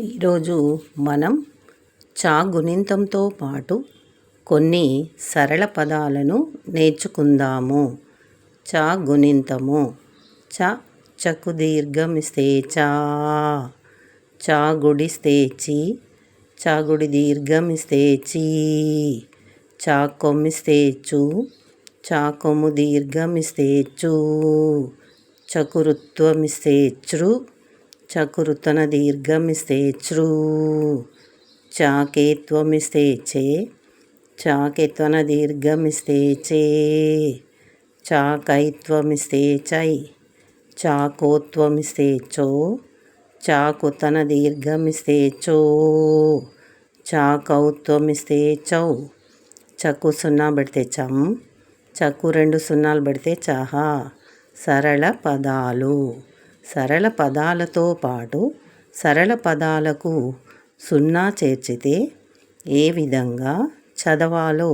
ఈరోజు మనం చా గుణింతంతో పాటు కొన్ని సరళ పదాలను నేర్చుకుందాము. చా గుణింతము చ చకు దీర్ఘమిస్తే చా. చా గుడిస్తే చి. చా గుడి దీర్ఘమిస్తే చీ. చా కొమ్మిస్తే చూ చా కొమ్ము దీర్ఘమిస్తే చూ చకురుత్వమిస్తే చృ చకురుతన దీర్ఘమిస్తే చృ చాకేత్వమిస్తే చే చాకేత్వన దీర్ఘమిస్తే చే చాకైత్వమిస్తే చై. చాకోత్వమిస్తే చో చాకుతన దీర్ఘమిస్తే చో చాకౌత్వమిస్తే చౌ చక్కు సున్నా పెడితే చం. చక్కు రెండు సున్నాలు పెడితే చహా. సరళ పదాలు. సరళ పదాలతో పాటు సరళ పదాలకు సున్నా చేర్చితే ఏ విధంగా చదవాలో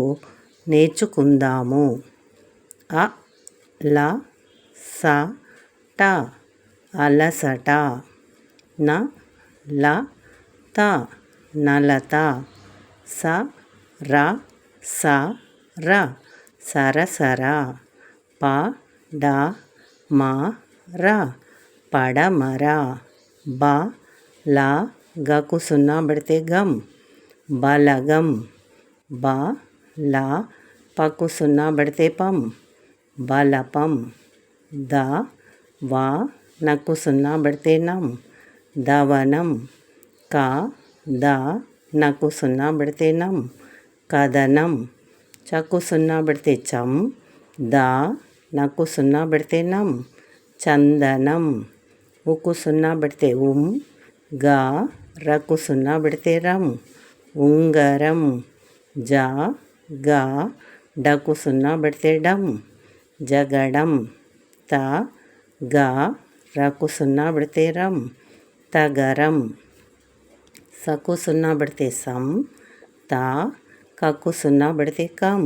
నేర్చుకుందాము? అ ల స ట అలసట. న ల త నలత. స ర స ర సరసర. ప డ మ ర. పడమర. బ లా గకు సున్నా పడితే గమ్ బలగం. బ లా పకు సున్నా పడితే పం. బలపం. ద వా నకు సున్నా పడితే నం. దవనం. క ద నకు సున్నా పడితే నం. కదనం చకు సున్నా పడితే చం. ద నకు సున్నా పడితే నం. చందనం. ఉకు సున్నా పెడితే ఉం గా రకు సున్నా పెడితే రం ఉంగరం జా గా డకు సున్నా పెడితే డం జగడం త గా రకు సున్నా పెడితే రం తగరం సకు సున్నా పెడితే సం త కకు సున్నా పెడితే కం.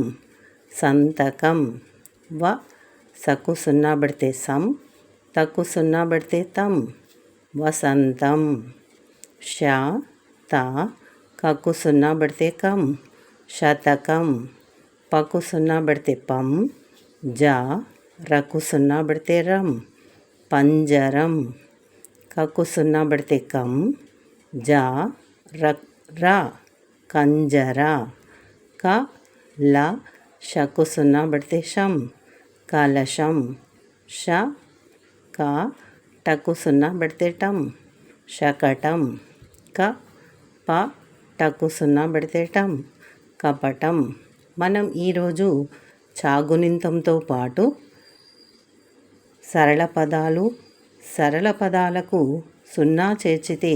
సంతకం వ సకు సున్నా పెడితే సం తకు సున్నా పెడితే తం వసంతం ష త కకు సున్నా పెడితే కం శతకం పకు సున్నా పెడితే పం జ రకు సున్నా పెడితే రం పంజరం కకు సున్నా పెడితే కం జ ర కంజర క ల షకు సున్నా పెడితే షం కలశం ష క టకు సున్నా పెడితే టం శకటం క ప టకు సున్నా పెడితే టం కపటం మనం ఈరోజు చాగునింతంతో పాటు సరళ పదాలు సరళ పదాలకు సున్నా చేర్చితే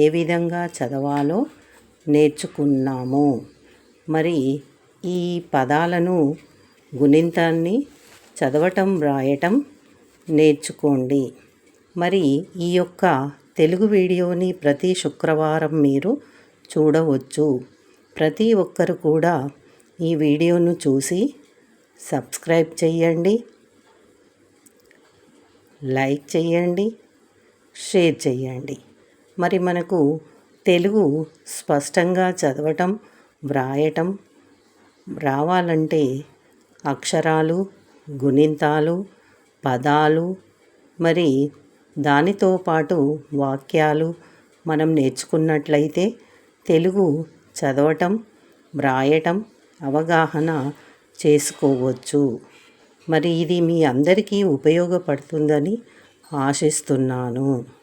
ఏ విధంగా చదవాలో నేర్చుకున్నాము. మరి ఈ పదాలను గుణింతాన్ని చదవటం రాయటం నేర్చుకోండి. మరి ఈ యొక్క తెలుగు వీడియోని ప్రతి శుక్రవారం మీరు చూడవచ్చు. ప్రతి ఒక్కరు కూడా ఈ వీడియోను చూసి సబ్స్క్రైబ్ చేయండి. లైక్ చేయండి. షేర్ చేయండి. మరి మనకు తెలుగు స్పష్టంగా చదవటం వ్రాయటం రావాలంటే అక్షరాలు గుణింతాలు పదాలు మరి దానితో పాటు వాక్యాలు మనం నేర్చుకున్నట్లయితే తెలుగు చదవటం వ్రాయటం అవగాహన చేసుకోవచ్చు. మరి ఇది మీ అందరికీ ఉపయోగపడుతుందని ఆశిస్తున్నాను.